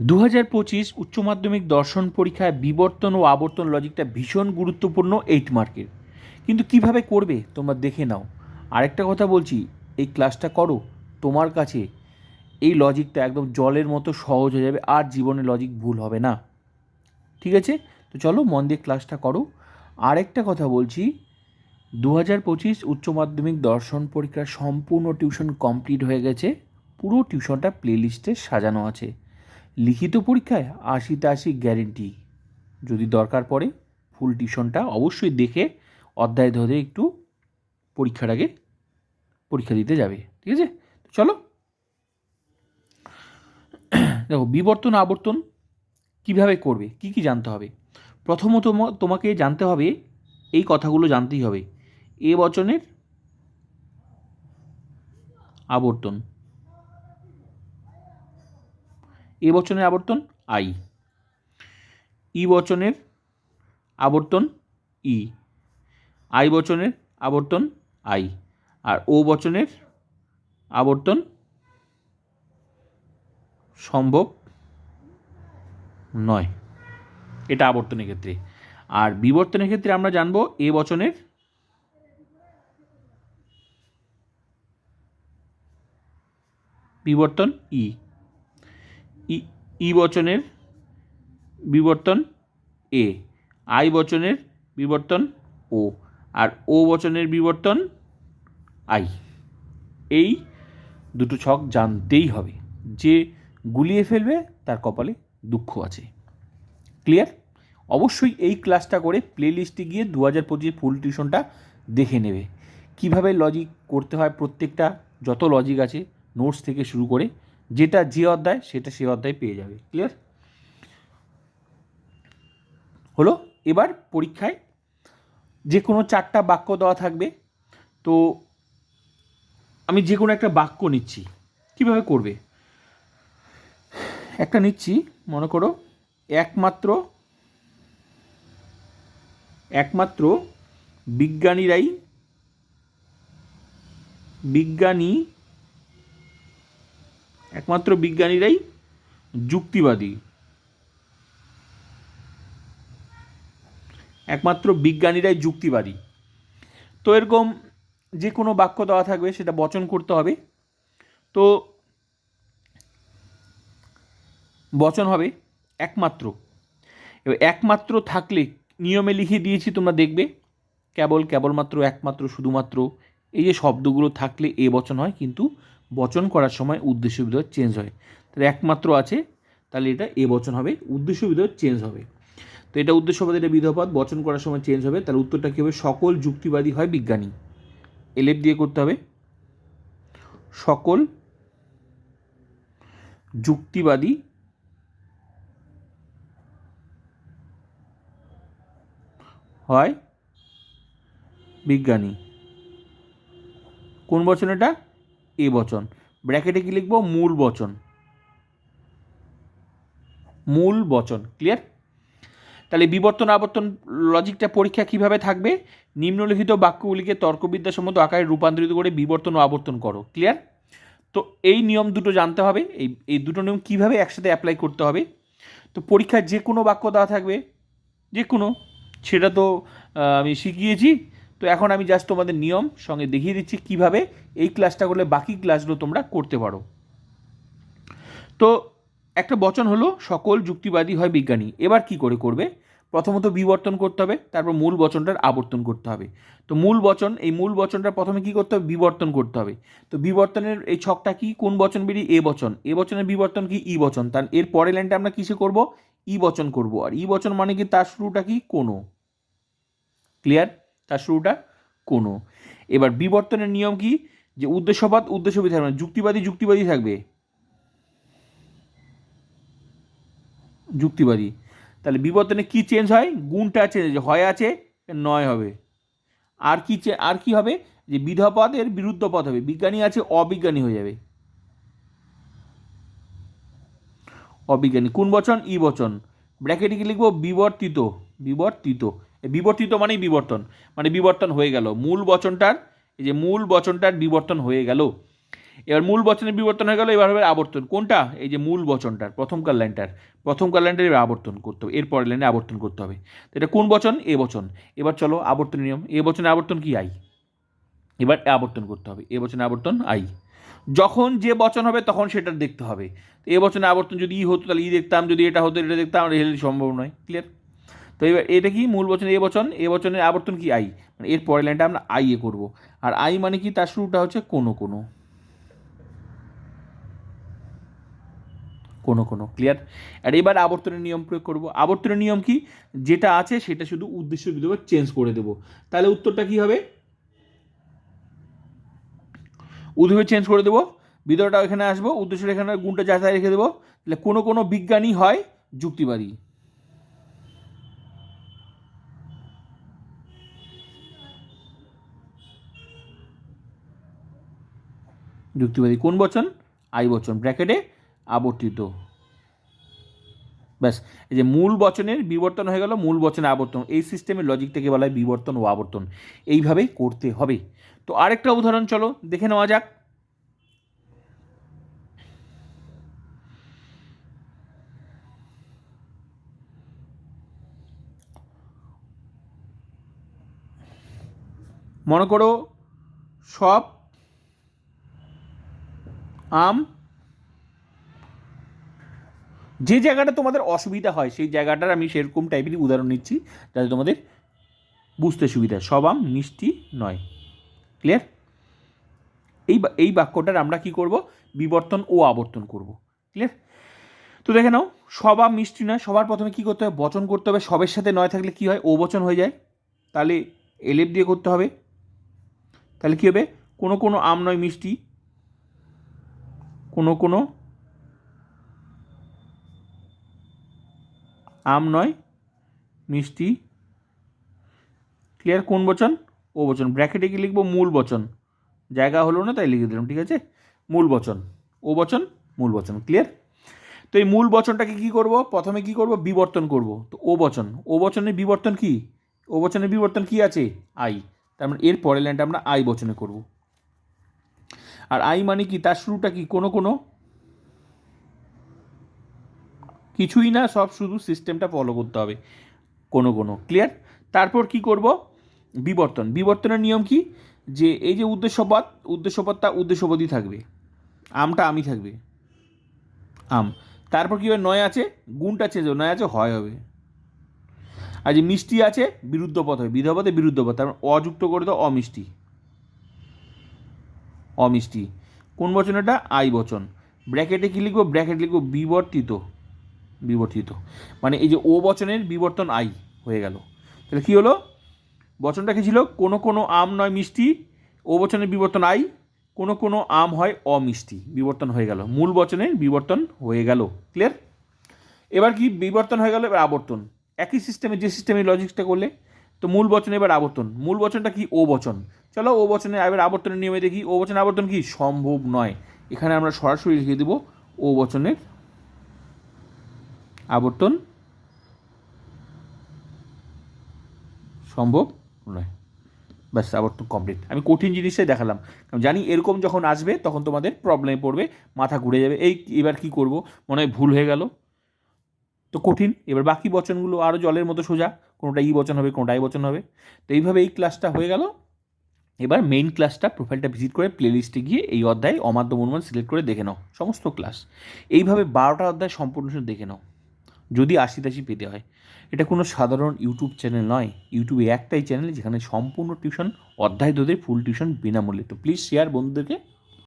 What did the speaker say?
দু হাজার পঁচিশ উচ্চ মাধ্যমিক দর্শন পরীক্ষায় বিবর্তন ও আবর্তন লজিকটা ভীষণ গুরুত্বপূর্ণ এইট মার্কের কিন্তু কীভাবে করবে, তোমরা দেখে নাও। আরেকটা কথা বলছি, এই ক্লাসটা করো, তোমার কাছে এই লজিকটা একদম জলের মতো সহজ হয়ে যাবে, আর জীবনে লজিক ভুল হবে না। ঠিক আছে? তো চলো, মন দিয়ে ক্লাসটা করো। আরেকটা কথা বলছি দু হাজার পঁচিশ উচ্চ মাধ্যমিক দর্শন পরীক্ষার সম্পূর্ণ টিউশন কমপ্লিট হয়ে গেছে, পুরো টিউশনটা প্লেলিস্টে সাজানো আছে। লিখিত পরীক্ষায় আশিতে আশি গ্যারেন্টি যদি দরকার পড়ে ফুল টিউশনটা অবশ্যই দেখে অধ্যায় ধরে একটু পরীক্ষার আগে পরীক্ষা দিতে যাবে, ঠিক আছে? চলো। দেখো, বিবর্তন, আবর্তন কীভাবে করবে, কি কি জানতে হবে? প্রথমত তোমাকে জানতে হবে, এই কথাগুলো জানতেই হবে। এ বচনের আবর্তন। এ বচনের আবর্তন আই। ই বচনের আবর্তন ই। আই বচনের আবর্তন আই। আর ও বচনের আবর্তন সম্ভব নয়। এটা আবর্তনের ক্ষেত্রে। আর বিবর্তনের ক্ষেত্রে আমরা জানব এ বচনের বিবর্তন ই। ই বচনের বিবর্তন এ, আই বচনের বিবর্তন ও, আর ও বচনের বিবর্তন আই। এই দুটো ছক জানতেই হবে। যে গুলিয়ে ফেলবে, তার কপালে দুঃখ আছে। ক্লিয়ার? অবশ্যই এই ক্লাসটা করে প্লেলিস্টে গিয়ে দু হাজার পঁচিশ ফুল টিউশনটা দেখে নেবে। কীভাবে লজিক করতে হয় প্রত্যেকটা, যত লজিক আছে নোটস থেকে শুরু করে যেটা যে অধ্যায়, সেটা সে অধ্যায় পেয়ে যাবে। ক্লিয়ার হলো, এবার পরীক্ষায় যে কোনো চারটা বাক্য দেওয়া থাকবে। তো আমি যে কোনো একটা বাক্য নিচ্ছি। কীভাবে করবে? একটা নিচ্ছি, মনে করো, একমাত্র একমাত্র বিজ্ঞানীরাই বিজ্ঞানী একমাত্র বিজ্ঞানীরাই যুক্তিবাদী। একমাত্র বিজ্ঞানীরাই যুক্তিবাদী। তো এরকম যে কোনো বাক্য দেওয়া থাকবে, সেটা বচন করতে হবে। তো বচন হবে একমাত্র। এবার একমাত্র থাকলে নিয়মে লিখে দিয়েছি, তোমরা দেখবে। কেবল, কেবলমাত্র একমাত্র, শুধুমাত্র। এই যে শব্দগুলো থাকলে এ বচন হয়, কিন্তু বচন করার সময় উদ্দেশ্য বিধেয় চেঞ্জ হয়। তাহলে একমাত্র আছে, তাহলে এটা এ বচন হবে, উদ্দেশ্য বিধেয় চেঞ্জ হবে। তো এটা উদ্দেশ্যপদ এটা বিধপদ, বচন করার সময় চেঞ্জ হবে তার উত্তরটা কী হবে? সকল যুক্তিবাদী হয় বিজ্ঞানী। এলেপ দিয়ে করতে হবে। সকল যুক্তিবাদী হয় বিজ্ঞানী। কোন বচন এটা? এ বচন। ব্র্যাকেটে কি লিখব? মূল বচন। মূল বচন। ক্লিয়ার? তাহলে বিবর্তন আবর্তন লজিকটা পরীক্ষা কীভাবে থাকবে? নিম্নলিখিত বাক্যগুলিকে তর্কবিদ্যাসম্মত আকারে রূপান্তরিত করে বিবর্তন ও আবর্তন করো। ক্লিয়ার? তো এই নিয়ম দুটো জানতে হবে। এই এই দুটো নিয়ম কীভাবে একসাথে অ্যাপ্লাই করতে হবে? তো পরীক্ষায় যে কোনো বাক্য দেওয়া থাকবে। যে কোনো। সেটা তো আমি শিখিয়েছি। তো এখন আমি জাস্ট তোমাদের নিয়ম সঙ্গে দেখিয়ে দিচ্ছি কীভাবে এই ক্লাসটা করলে বাকি ক্লাসগুলো তোমরা করতে পারো। তো একটা বচন হলো, সকল যুক্তিবাদী হয় বিজ্ঞানী। এবার কি করে করবে? প্রথমত বিবর্তন করতে হবে, তারপর মূল বচনটার আবর্তন করতে হবে। তো মূল বচন, এই মূল বচনটা প্রথমে কি করতে হবে? বিবর্তন করতে হবে। তো বিবর্তনের এই ছকটা কি? কোন বচন বেরিয়ে এ বচন। এ বচনের বিবর্তন কি? ই বচন। তার এর পরের লাইনটা আমরা কিসে করব? ই বচন করব। আর ই বচন মানে কি? তার শুরুটা কি? কোনো। ক্লিয়ার তার শুরুটা কোনো। এবার বিবর্তনের নিয়ম কি? যে উদ্দেশ্যপদ উদ্দেশ্যবিধি থাকবে না, যুক্তিবাদী যুক্তিবাদী থাকবে। যুক্তিবাদী। তাহলে বিবর্তনে কি চেঞ্জ হয়? গুণটা চেঞ্জ হয় আছে নয় হবে। আর কি আর কি হবে? যে বিধপদের বিরুদ্ধ পদ হবে। বিজ্ঞানী আছে অবিজ্ঞানী হয়ে যাবে। অবিজ্ঞানী। কোন বচন? ই বচন। ব্র্যাকেটে কি লিখব? বিবর্তিত। বিবর্তিত। বিবর্তিত মানেই বিবর্তন মানে বিবর্তন হয়ে গেল। মূল বচনটার, এই যে মূল বচনটার বিবর্তন হয়ে গেল। এবার মূল বচনের বিবর্তন হয়ে গেল, এবার হবে আবর্তন। কোনটা? এই যে মূল বচনটার, প্রথমকার লাইনটার। প্রথমকার লাইনটার এবার আবর্তন করতে হবে এর পরের লাইনে আবর্তন করতে হবে। তো এটা কোন বচন? এ বচন। এবার চলো আবর্তন নিয়ম। এ বচনে আবর্তন কি? আই। এবার আবর্তন করতে হবে। এ বচনে আবর্তন, আই। যখন যে বচন হবে তখন সেটা দেখতে হবে। এ বচনে আবর্তন যদি ই হতো, তাহলে ই দেখতাম, যদি এটা হতো, এটা দেখতাম হেলে সম্ভব নয়। ক্লিয়ার তো এবার এটা কি মূল বচন, এ বচন? এ বচনের আবর্তন কি? আই। মানে এর পরের লাইনটা আমরা আই এ করব। আর আই মানে কি? তার শুরুটা হচ্ছে কোনো কোনো। কোনো কোনো। ক্লিয়ার আর এবার আবর্তনের নিয়ম প্রয়োগ করব। আবর্তনের নিয়ম কি? যেটা আছে সেটা শুধু উদ্দেশ্য বিধবা চেঞ্জ করে দেবো। তাহলে উত্তরটা কি হবে? উদ্দেশ্য চেঞ্জ করে দেবো। বিধবাটা এখানে আসব। উদ্দেশ্যের এখানে গুণটা যাচাই রেখে দেবো। তাহলে কোনো কোনো বিজ্ঞানী হয় যুক্তিবাদী। যুক্তিবাদী কোন বচন? আই বচন ব্র্যাকেটে আবর্তিত। ব্যাস, এই যে মূল বচনের বিবর্তন হয়ে গেল, মূল বচনে আবর্তন। এই সিস্টেমের লজিক থেকে বলা হয় বিবর্তন ও আবর্তন। এইভাবেই করতে হবে। তো আরেকটা উদাহরণ চলো, দেখে নেওয়া যাক। মনে করো সব আম। যে জায়গাটা তোমাদের অসুবিধা হয়, সেই জায়গাটার আমি সেরকম টাইপেরই উদাহরণ নিচ্ছি, যাতে তোমাদের বুঝতে সুবিধা সব আম মিষ্টি নয়। ক্লিয়ার এই এই বাক্যটার আমরা কি করব? বিবর্তন ও আবর্তন করব। ক্লিয়ার তো দেখে নাও, সব আম মিষ্টি নয়, সবার প্রথমে কি করতে হবে? বচন করতে হবে। সবের সাথে নয় থাকলে কি হয়? ও বচন হয়ে যায়। তাহলে এলেপ দিয়ে করতে হবে। তাহলে কী হবে? কোনো কোনো আম নয় মিষ্টি। কোনো কোনো। আম নয়, মিষ্টি। ক্লিয়ার কোন বচন? ও বচন। ব্র্যাকেটে কি লিখব মূল বচন। জায়গা হলো না, তাই লিখে দিলাম, ঠিক আছে? মূল বচন। ও বচন, মূল বচন। ক্লিয়ার তো এই মূল বচনটাকে কি করব? প্রথমে কি করব? বিবর্তন করব। তো ও বচন। ও বচনের বিবর্তন কি? ও বচনের বিবর্তন কি আছে? আই। তার মানে এর পরের লাইনটা আমরা আই বচনে করব। আর আই মানে কি? তার শুরুটা কি? কোনো কোনো? কিছুই না, সব শুধু সিস্টেমটা ফলো করতে হবে। কোনো কোনো। ক্লিয়ার তারপর কি করব? বিবর্তন। বিবর্তনের নিয়ম কি? যে এই যে উদ্দেশ্যপদ উদ্দেশ্যপদটা উদ্দেশ্যপদই থাকবে। আমটা আমি থাকবে। আম। তারপর কী হবে? নয় আছে, গুণটা চেঞ্জ নয় আছে, হয় হবে। আর যে মিষ্টি আছে বিরুদ্ধ পথ হবে। বিধপদে বিরুদ্ধ পথ তার মানে অযুক্ত করে দাও, অমিষ্টি। অমিষ্টি। কোন বচন এটা? আই বচন। ব্র্যাকেটে কী লিখব? ব্র্যাকেট লিখব বিবর্তিত। বিবর্তিত। মানে এই যে ও বচনের বিবর্তন আই হয়ে গেল। তাহলে কী হলো? বচনটা কী ছিল? কোনো কোনো আম নয় মিষ্টি, ও বচনের বিবর্তন আই, কোনো কোনো আম হয় অমিষ্টি, বিবর্তন হয়ে গেল। মূল বচনের বিবর্তন হয়ে গেল। ক্লিয়ার এবার কি? বিবর্তন হয়ে গেল, এবার আবর্তন। একই সিস্টেমে যে সিস্টেমে লজিক্সটা করলে, তো মূল বচনে এবার আবর্তন। মূল বচনটা কি? ও বচন। চলো ও বচনে এবার আবর্তনের নিয়মে দেখি, ও বচনে আবর্তন কি? সম্ভব নয়। এখানে আমরা সরাসরি লিখে দেব, ও বচনের আবর্তন সম্ভব নয়। ব্যাস, আবর্তন কমপ্লিট আমি কঠিন জিনিসটাই দেখালাম। জানি এরকম যখন আসবে, তখন তোমাদের প্রবলেমে পড়বে, মাথা ঘুরে যাবে, এই এবার কি করব? মনে হয় ভুল হয়ে গেল। তো কঠিন। এবার বাকি বচনগুলো আরও জলের মতো সোজা। কোনোটা ই বচন হবে, কোনোটা আই বচন হবে। তো এইভাবে এই ক্লাসটা হয়ে গেল। এবার মেইন ক্লাসটা প্রোফাইলটা ভিজিট করে প্লেলিস্টে গিয়ে এই অধ্যায় অমাদ্য মনমান সিলেক্ট করে দেখে নাও, সমস্ত ক্লাস এইভাবে বারোটা অধ্যায় সম্পূর্ণ দেখে নাও, যদি আশি তাশি পেতে হয়। এটা কোনো সাধারণ ইউটিউব চ্যানেল নয়, ইউটিউবে একটাই চ্যানেল যেখানে সম্পূর্ণ টিউশন অধ্যায় ধরে ফুল টিউশন বিনামূল্যে। তো প্লিজ শেয়ার বন্ধুদেরকে